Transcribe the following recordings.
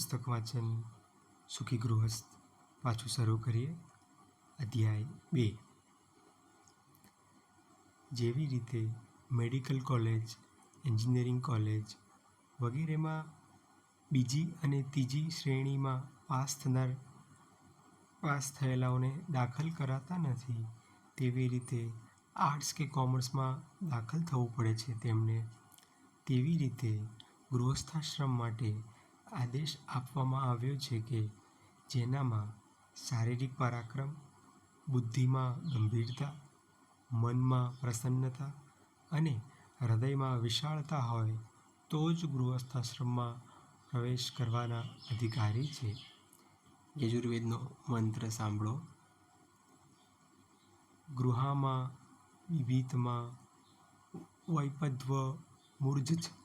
પુસ્તક વાંચન સુખી ગૃહસ્થ પાછું શરૂ કરીએ અધ્યાય બે. જેવી રીતે મેડિકલ કોલેજ, એન્જિનિયરિંગ કોલેજ વગેરેમાં બીજી અને ત્રીજી શ્રેણીમાં પાસ થનાર, પાસ થયેલાઓને દાખલ કરાતા નથી, તેવી રીતે આર્ટ્સ કે કોમર્સમાં દાખલ થવું પડે છે તેમને, તેવી રીતે ગૃહસ્થાશ્રમ માટે આદેશ આપવામાં આવ્યો છે કે જેનામાં શારીરિક પરાક્રમ, બુદ્ધિમાં ગંભીરતા, મનમાં પ્રસન્નતા અને હૃદયમાં વિશાળતા હોય તો જ ગૃહસ્થાશ્રમમાં પ્રવેશ કરવાના અધિકારી છે. યજુર્વેદનો મંત્ર સાંભળો. ગૃહામાં વિભીતમાં વૈપધ્વ મૂર્જ્છ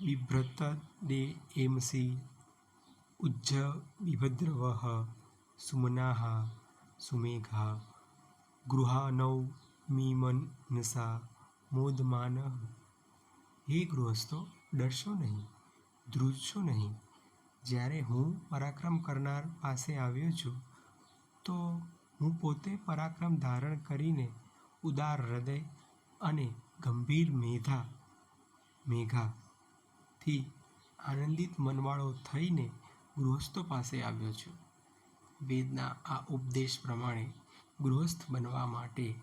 બિભ્રત દે એમસી ઉજ્જ બિભદ્રવઃ સુમનાહા સુમેઘા ગૃહાનૌ મીમનસા મોદમાન હે ગૃહસ્થો ડરશો નહીં, ધ્રુજશો નહીં। જ્યારે હું પરાક્રમ કરનાર પાસે આવ્યો છું, તો હું પોતે પરાક્રમ ધારણ કરીને ઉદાર હૃદય અને ગંભીર મેધા મેઘાથી આનંદિત મનવાળો થઈને ગૃહસ્થો પાસે આવ્યો છું. વેદના આ ઉપદેશ પ્રમાણે ગૃહસ્થ બનવા માટે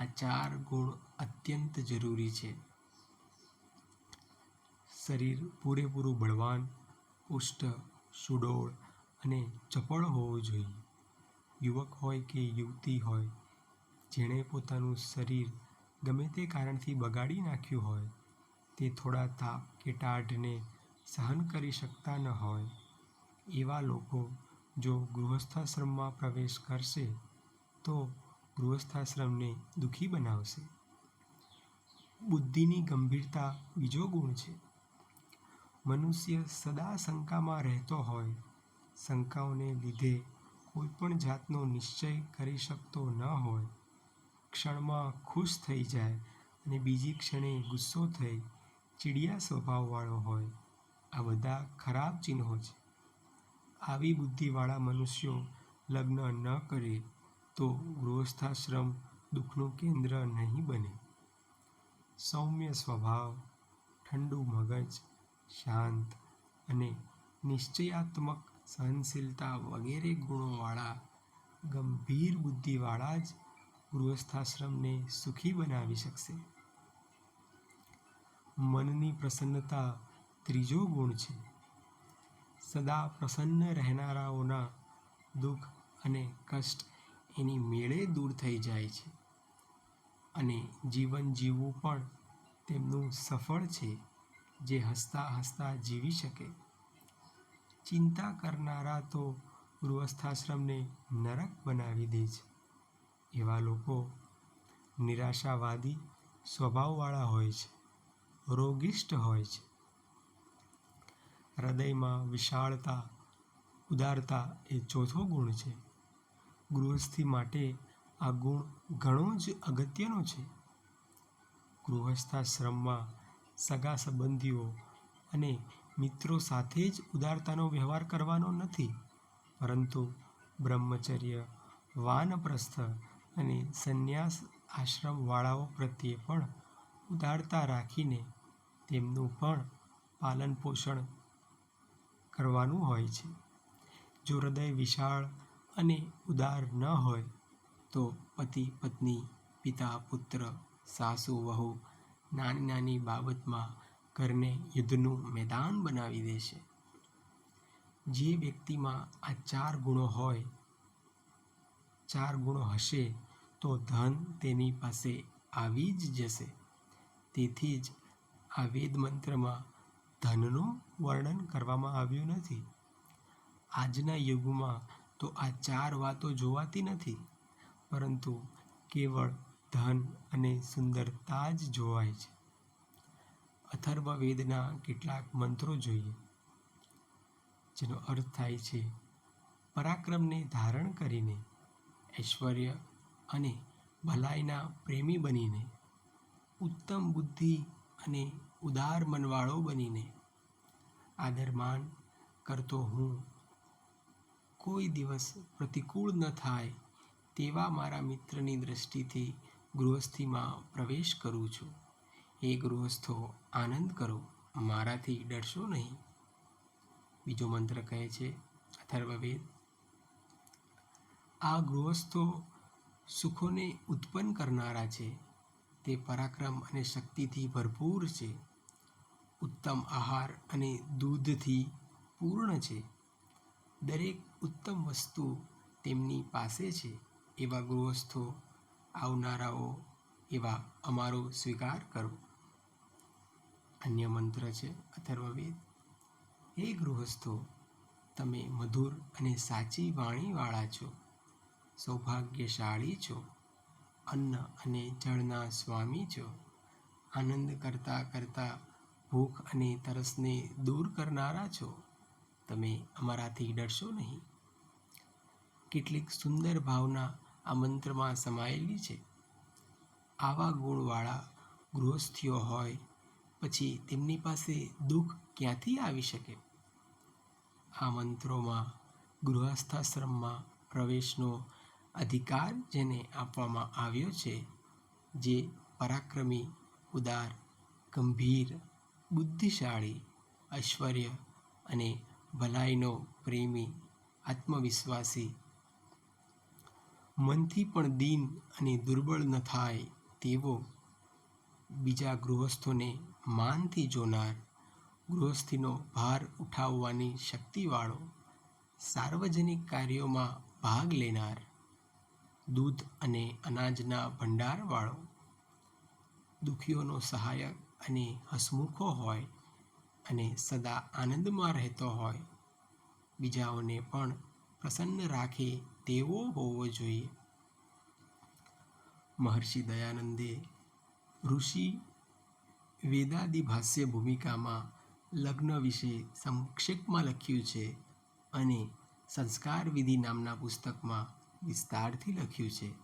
આ ચાર ગુણ અત્યંત જરૂરી છે. શરીર પૂરેપૂરું બળવાન, પુષ્ટ, સુડોળ અને ચપળ હોવું જોઈએ. યુવક હોય કે યુવતી હોય, જેણે પોતાનું શરીર ગમે તે કારણથી બગાડી નાખ્યું હોય તે થોડા તાપ કે ટાઢને સહન કરી શકતા ન હોય. એવા લોકો જો ગૃહસ્થાશ્રમમાં પ્રવેશ કરશે, તો ગૃહસ્થાશ્રમને દુઃખી બનાવશે. બુદ્ધિની ગંભીરતા બીજો ગુણ છે. મનુષ્ય સદા શંકામાં રહેતો હોય, શંકાઓને લીધે કોઈ પણ જાતનો નિશ્ચય કરી શકતો ન હોય. ક્ષણમાં ખુશ થઈ જાય અને બીજી ક્ષણે ગુસ્સો થઈ ચીડિયા સ્વભાવવાળો હોય, આ બધા ખરાબ ચિહ્નો છે. આવી બુદ્ધિવાળા મનુષ્યો લગ્ન ન કરે તો ગૃહસ્થાશ્રમ દુઃખનું કેન્દ્ર નહીં બને. સૌમ્ય સ્વભાવ, ઠંડુ મગજ, શાંત અને નિશ્ચયાત્મક સહનશીલતા વગેરે ગુણોવાળા ગંભીર બુદ્ધિવાળા જ ગૃહસ્થાશ્રમને સુખી બનાવી શકશે. મનની પ્રસન્નતા ત્રીજો ગુણ છે. સદા પ્રસન્ન રહેનારાઓના દુઃખ અને કષ્ટ એની મેળે દૂર થઈ જાય છે અને જીવન જીવવું પણ તેમનું સફળ છે જે હસતા હસતા જીવી શકે. ચિંતા કરનારા તો ગૃહસ્થાશ્રમને નરક બનાવી દે છે. એવા લોકો નિરાશાવાદી સ્વભાવવાળા હોય છે. રોગિષ્ટ હોય છે. હૃદયમાં વિશાળતા, ઉદારતા એ ચોથો ગુણ છે. ગૃહસ્થી માટે આ ગુણ ઘણો જ અગત્યનો છે. ગૃહસ્થાશ્રમમાં સગા સંબંધીઓ અને મિત્રો સાથે જ ઉદારતાનો વ્યવહાર કરવાનો નથી, પરંતુ બ્રહ્મચર્ય, વાનપ્રસ્થ અને સંન્યાસ આશ્રમવાળાઓ પ્રત્યે પણ ઉદારતા રાખીને તેમનું પણ પાલન પોષણ કરવાનું હોય છે. જો હૃદય વિશાળ અને ઉદાર ન હોય, તો પતિ, પત્ની, પિતા, પુત્ર, સાસુ, વહુ નાની નાની બાબતમાં ઘરને યુદ્ધનું મેદાન બનાવી દેશે જે વ્યક્તિમાં આ ચાર ગુણો હોય, ચાર ગુણો હશે, તો ધન તેની પાસે આવી જ જશે. તેથી જ આ વેદ મંત્રમાં ધનનું વર્ણન કરવામાં આવ્યું નથી. આજના યુગમાં તો આ ચાર વાતો જોવાતી નથી, પરંતુ કેવળ ધન અને સુંદરતા જ જોવાય છે. અથર્વવેદના કેટલાક મંત્રો જોઈએ, જેનો અર્થ થાય છે, પરાક્રમને ધારણ કરીને, ઐશ્વર્ય અને ભલાઈના પ્રેમી બનીને, ઉત્તમ બુદ્ધિ અને ઉદાર મનવાળો બનીને આદરમાન કરતો હું. કોઈ દિવસ પ્રતિકૂળ ન થાય તેવા મારા મિત્રની દૃષ્ટિથી ગૃહસ્થીમાં પ્રવેશ કરું છું. એ ગૃહસ્થો આનંદ કરો, મારાથી ડરશો નહીં. બીજો મંત્ર કહે છે, અથર્વવેદ. આ ગૃહસ્થો સુખોને ઉત્પન્ન કરનારા છે. તે પરાક્રમ અને શક્તિથી ભરપૂર છે. ઉત્તમ આહાર અને દૂધથી પૂર્ણ છે. દરેક ઉત્તમ વસ્તુ તેમની પાસે છે. એવા ગૃહસ્થો આવનારાઓ એવા અમારો સ્વીકાર કરો. અન્ય મંત્ર છે અથર્વવેદ. હે ગૃહસ્થો, તમે મધુર અને સાચી વાણીવાળા છો. સૌભાગ્યશાળી છો. અન્ન અને જળના સ્વામી છો. આનંદ કરતાં કરતાં ભૂખ અને તરસને દૂર કરનારા છો. તમે અમારાથી ડરશો નહીં. કેટલીક સુંદર ભાવના આ મંત્રમાં સમાયેલી છે. આવા ગુણવાળા ગૃહસ્થીઓ હોય, પછી તેમની પાસે દુઃખ ક્યાંથી આવી શકે? આ મંત્રોમાં ગૃહસ્થાશ્રમમાં પ્રવેશનો અધિકાર જેને આપવામાં આવ્યો છે, જે પરાક્રમી, ઉદાર, ગંભીર બુદ્ધિશાળી, ઐશ્વર્ય અને ભલાઈનો પ્રેમી, આત્મવિશ્વાસી. મનથી પણ દીન અને દુર્બળ ન થાય તેવો બીજા ગૃહસ્થોને માનથી જોનાર, ગૃહસ્થીનો ભાર ઉઠાવવાની શક્તિવાળો, સાર્વજનિક કાર્યોમાં ભાગ લેનાર, દૂધ અને અનાજના ભંડારવાળો, દુખીઓનો સહાયક અને હસમુખો હોય અને સદા આનંદમાં રહેતો હોય. બીજાઓને પણ પ્રસન્ન રાખે તેવો હોવો જોઈએ. મહર્ષિ દયાનંદે ઋષિ વેદાદિ ભાષ્ય ભૂમિકામાં લગ્ન વિશે સંક્ષેપમાં લખ્યું છે અને સંસ્કાર વિધિ નામના પુસ્તકમાં વિસ્તારથી લખ્યું છે.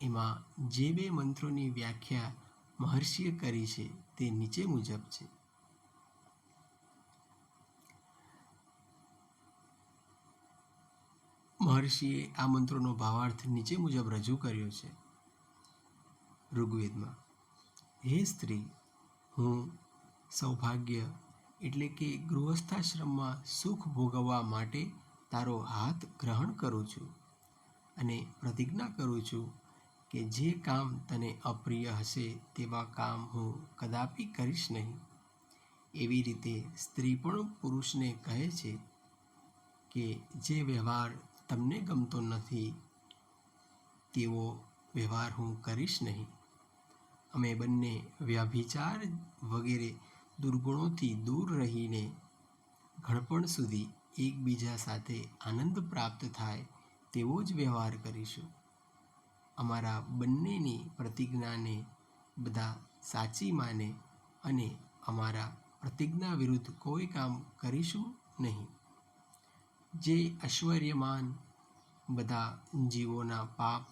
એમાં જે બે મંત્રોની વ્યાખ્યા મહર્ષિએ કરી છે તે નીચે મુજબ છે. મહર્ષિએ આ મંત્રોનો ભાવાર્થ નીચે મુજબ રજૂ કર્યો છે. ઋગ્વેદમાં, હે સ્ત્રી, હું સૌભાગ્ય એટલે કે ગૃહસ્થાશ્રમમાં સુખ ભોગવવા માટે તારો હાથ ગ્રહણ કરું છું અને પ્રતિજ્ઞા કરું છું કે જે કામ તને અપ્રિય હશે તેવા કામ હું કદાપી કરીશ નહીં. એવી રીતે સ્ત્રી પણ પુરુષને કહે છે કે જે વ્યવહાર તમને ગમતો નથી, તેવો વ્યવહાર હું કરીશ નહીં. અમે બંને વ્યભિચાર વગેરે દુર્ગુણોથી દૂર રહીને ઘડપણ સુધી એકબીજા સાથે આનંદ પ્રાપ્ત થાય તેવો જ વ્યવહાર કરીશું. અમારા બંનેની પ્રતિજ્ઞાને બધા સાચી માને અને અમારા પ્રતિજ્ઞા વિરુદ્ધ કોઈ કામ કરીશું નહીં. જે ઐશ્વર્યમાન બધા જીવોના પાપ,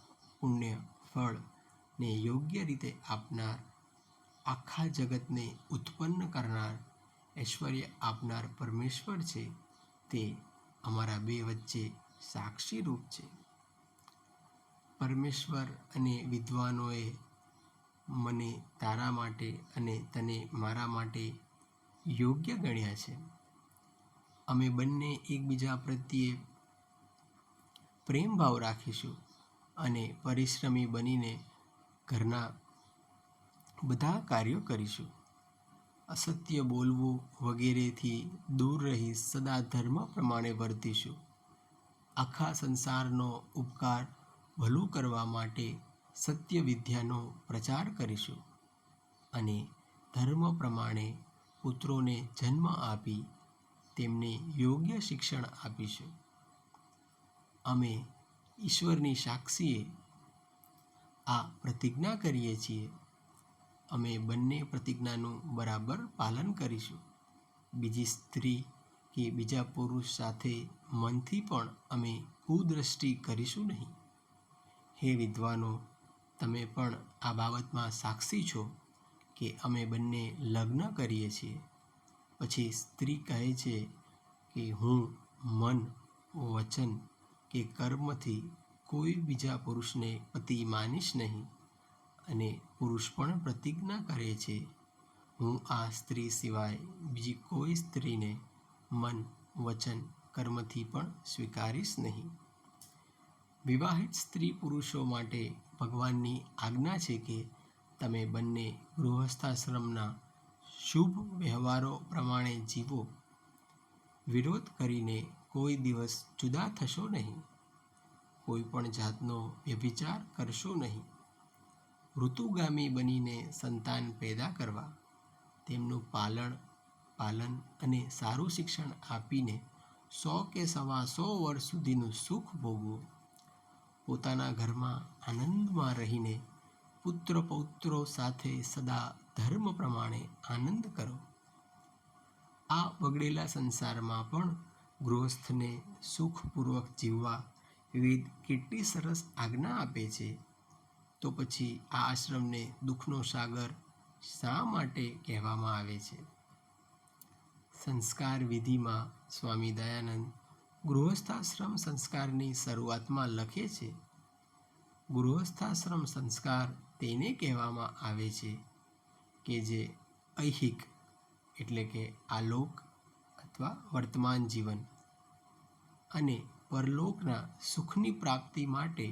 પુણ્ય ફળને યોગ્ય રીતે આપનાર, આખા જગતને ઉત્પન્ન કરનાર ઐશ્વર્ય આપનાર પરમેશ્વર છે તે અમારા બે વચ્ચે સાક્ષી રૂપ છે. પરમેશ્વર અને વિદ્વાનોએ મને તારા માટે અને તને મારા માટે યોગ્ય ગણ્યા છે. અમે બંને એકબીજા પ્રત્યે પ્રેમભાવ રાખીશું અને પરિશ્રમી બનીને ઘરના બધા કાર્યો કરીશું. અસત્ય બોલવું વગેરેથી દૂર રહી સદા ધર્મ પ્રમાણે વર્તીશું. આખા સંસારનો ઉપકાર ભલું કરવા માટે સત્ય વિદ્યાનો પ્રચાર કરીશું. અને ધર્મ પ્રમાણે પુત્રોને જન્મ આપી તેમને યોગ્ય શિક્ષણ આપીશું. અમે ઈશ્વરની સાક્ષીએ આ પ્રતિજ્ઞા કરીએ છીએ. અમે બંને પ્રતિજ્ઞાનું બરાબર પાલન કરીશું. બીજી સ્ત્રી કે બીજા પુરુષ સાથે મનથી પણ અમે કુદૃષ્ટિ કરીશું નહીં. હે વિદ્વાનો, તમે પણ આ બાબતમાં સાક્ષી છો કે અમે બંને લગ્ન કરીએ છીએ. પછી સ્ત્રી કહે છે કે હું મન, વચન કે કર્મથી કોઈ બીજા પુરુષને પતિ માનીશ નહીં અને પુરુષ પણ પ્રતિજ્ઞા કરે છે. હું આ સ્ત્રી સિવાય બીજી કોઈ સ્ત્રીને મન, વચન, કર્મથી પણ સ્વીકારીશ નહીં. વિવાહિત સ્ત્રી પુરુષો માટે ભગવાનની આજ્ઞા છે કે તમે બંને ગૃહસ્થાશ્રમના શુભ વ્યવહારો પ્રમાણે જીવો. વિરોધ કરીને કોઈ દિવસ જુદા થશો નહીં. કોઈ પણ જાતનો વ્યભિચાર કરશો નહીં. ઋતુગામી બનીને સંતાન પેદા કરવા, તેમનું પાલન પાલન અને સારું શિક્ષણ આપીને સો કે સવા સો વર્ષ સુધીનું સુખ ભોગવું. પોતાના ઘરમાં આનંદમાં રહીને પુત્ર પૌત્રો સાથે સદા ધર્મ પ્રમાણે આનંદ કરો. આ બગડેલા સંસારમાં પણ ગૃહસ્થને સુખપૂર્વક જીવવા વેદ કેટલી સરસ આજ્ઞા આપે છે. તો પછી આ આશ્રમને દુઃખનો સાગર શા માટે કહેવામાં આવે છે? સંસ્કાર વિધિમાં સ્વામી દયાનંદ ગૃહસ્થાશ્રમ સંસ્કારની શરૂઆતમાં લખે છે, ગૃહસ્થાશ્રમ સંસ્કાર તેને કહેવામાં આવે છે કે જે ઐહિક એટલે કે આલોક અથવા વર્તમાન જીવન અને પરલોકના સુખની પ્રાપ્તિ માટે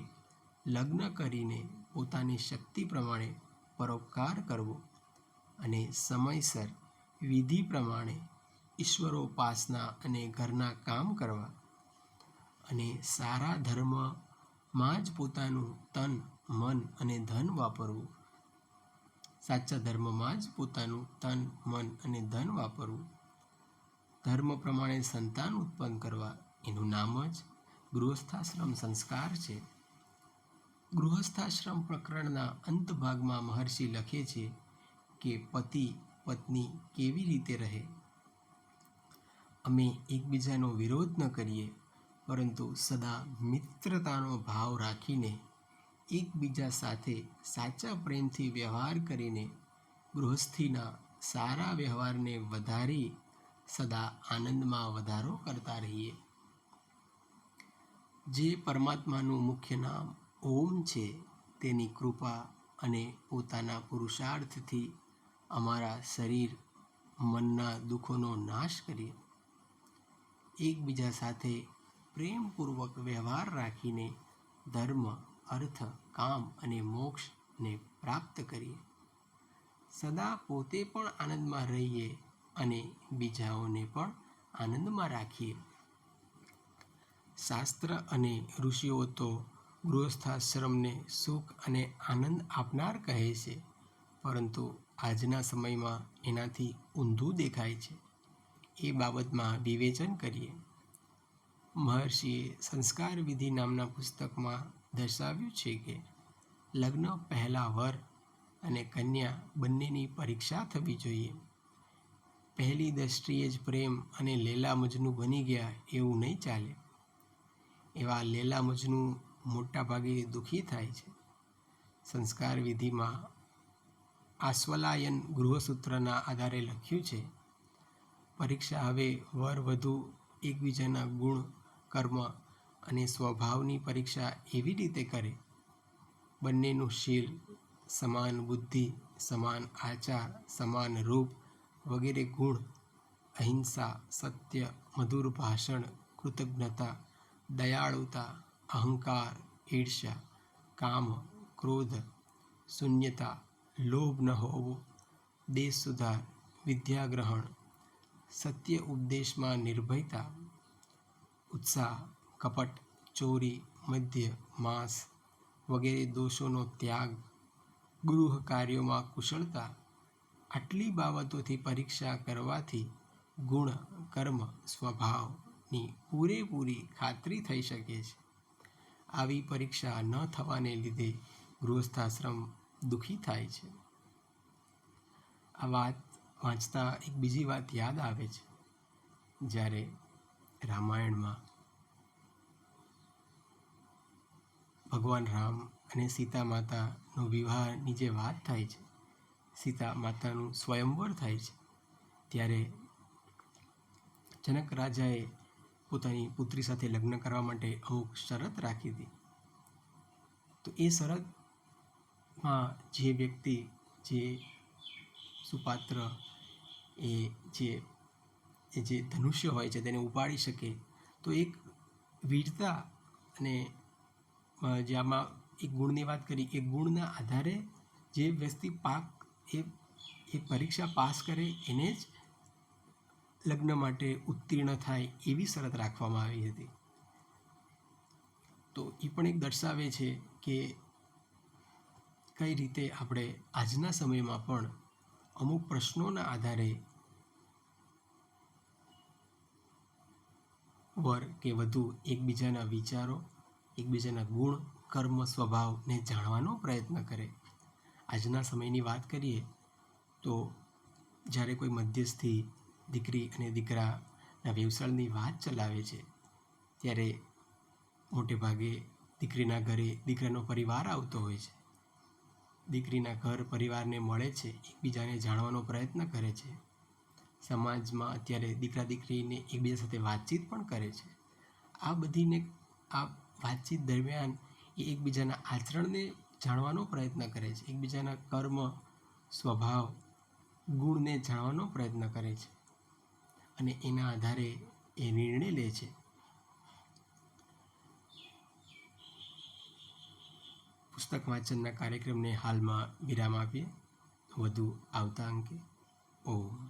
લગ્ન કરીને પોતાની શક્તિ પ્રમાણે પરોપકાર કરવો અને સમયસર વિધિ પ્રમાણે ઈશ્વરોપાસના અને ઘરના કામ કરવા અને સારા ધર્મમાં જ પોતાનું તન, મન અને ધન વાપરવું. સાચા ધર્મમાં જ પોતાનું તન, મન અને ધન વાપરવું. ધર્મ પ્રમાણે સંતાન ઉત્પન્ન કરવા એનું નામ જ ગૃહસ્થાશ્રમ સંસ્કાર છે. ગૃહસ્થાશ્રમ પ્રકરણના અંત ભાગમાં મહર્ષિ લખે છે કે પતિ, પત્ની કેવી રીતે રહે? અમે એકબીજાનો વિરોધ ન કરીએ. પરંતુ સદા મિત્રતાનો ભાવ રાખીને એકબીજા સાથે સાચા પ્રેમથી વ્યવહાર કરીને ગૃહસ્થીના સારા વ્યવહારને વધારી સદા આનંદમાં વધારો કરતા રહીએ. જે પરમાત્માનું મુખ્ય નામ ઓમ છે, તેની કૃપા અને પોતાના પુરુષાર્થથી અમારા શરીર મનના દુઃખોનો નાશ કરીએ. એકબીજા સાથે પ્રેમપૂર્વક વ્યવહાર રાખીને ધર્મ, અર્થ, કામ અને મોક્ષને પ્રાપ્ત કરીએ. સદા પોતે પણ આનંદમાં રહીએ અને બીજાઓને પણ આનંદમાં રાખીએ. શાસ્ત્ર અને ઋષિઓ તો ગૃહસ્થાશ્રમને સુખ અને આનંદ આપનાર કહે છે, પરંતુ આજના સમયમાં એનાથી ઊંધું દેખાય છે. એ બાબતમાં વિવેચન કરીએ. મહર્ષિએ સંસ્કાર વિધિ નામના પુસ્તકમાં દર્શાવ્યું છે કે લગ્ન પહેલાં વર અને કન્યા બંનેની પરીક્ષા થવી જોઈએ. પહેલી દ્રષ્ટિએ જ પ્રેમ અને લેલા મજનું બની ગયા એવું નહીં ચાલે. એવા લેલા મજનું મોટાભાગે દુઃખી થાય છે. સંસ્કાર વિધિમાં આશ્વલાયન ગૃહસૂત્રના આધારે લખ્યું છે, પરીક્ષા હવે વર, વધુ એકબીજાના ગુણ કર્મ અને સ્વભાવની પરીક્ષા એવી રીતે કરે? બંનેનું શીલ સમાન બુદ્ધિ, સમાન આચાર, સમાન રૂપ વગેરે ગુણ, અહિંસા, સત્ય, મધુર ભાષણ, કૃતજ્ઞતા, દયાળુતા, અહંકાર, ઈર્ષ્યા, કામ, ક્રોધ, શૂન્યતા, લોભ ન હોવો, દેશ સુધાર, વિદ્યાગ્રહણ, સત્ય ઉપદેશમાં નિર્ભયતા ઉત્સાહ, કપટ, ચોરી, મધ્ય, માંસ વગેરે દોષોનો ત્યાગ, ગૃહ કાર્યોમાં કુશળતા, આટલી બાબતોથી પરીક્ષા કરવાથી ગુણ, કર્મ, સ્વભાવની પૂરેપૂરી ખાતરી થઈ શકે છે. આવી પરીક્ષા ન થવાને લીધે ગૃહસ્થાશ્રમ દુઃખી થાય છે. આ વાત વાંચતા એક બીજી વાત યાદ આવે છે. જ્યારે રામાયણમાં ભગવાન રામ અને સીતા માતાનો વિવાહની જે વાત થાય છે, સીતા માતાનું સ્વયંવર થાય છે, ત્યારે જનક રાજાએ પોતાની પુત્રી સાથે લગ્ન કરવા માટે અમુક શરત રાખી હતી. તો એ શરતમાં જે વ્યક્તિ, જે સુપાત્ર એ જે જે ધનુષ્ય હોય છે તેને ઉપાડી શકે. તો એક વીરતા અને જે આમાં એક ગુણની વાત કરી, એ ગુણના આધારે જે વ્યક્તિ પાક એ એ પરીક્ષા પાસ કરે એને જ લગ્ન માટે ઉત્તીર્ણ થાય એવી શરત રાખવામાં આવી હતી. તો એ પણ એક દર્શાવે છે કે કઈ રીતે આપણે આજના સમયમાં પણ અમુક પ્રશ્નોના આધારે વર કે વધુ એકબીજાના વિચારો, એકબીજાના ગુણ, કર્મ, સ્વભાવને જાણવાનો પ્રયત્ન કરે. આજના સમયની વાત કરીએ તો જ્યારે કોઈ મધ્યસ્થી દીકરી અને દીકરાના વ્યવસાયની વાત ચલાવે છે, ત્યારે મોટે ભાગે દીકરીના ઘરે દીકરાનો પરિવાર આવતો હોય છે. દીકરીના ઘર પરિવારને મળે છે, એકબીજાને જાણવાનો પ્રયત્ન કરે છે. સમાજમાં અત્યારે દીકરા દીકરીને એકબીજા સાથે વાતચીત પણ કરે છે. આ બધીને આ વાતચીત દરમિયાન એ એકબીજાના આચરણને જાણવાનો પ્રયત્ન કરે છે. એકબીજાના કર્મ, સ્વભાવ, ગુણને જાણવાનો પ્રયત્ન કરે છે અને એના આધારે એ નિર્ણય લે છે. પુસ્તક વાંચનના કાર્યક્રમને હાલમાં વિરામ આપીએ. વધુ આવતા અંકે, ઓમ.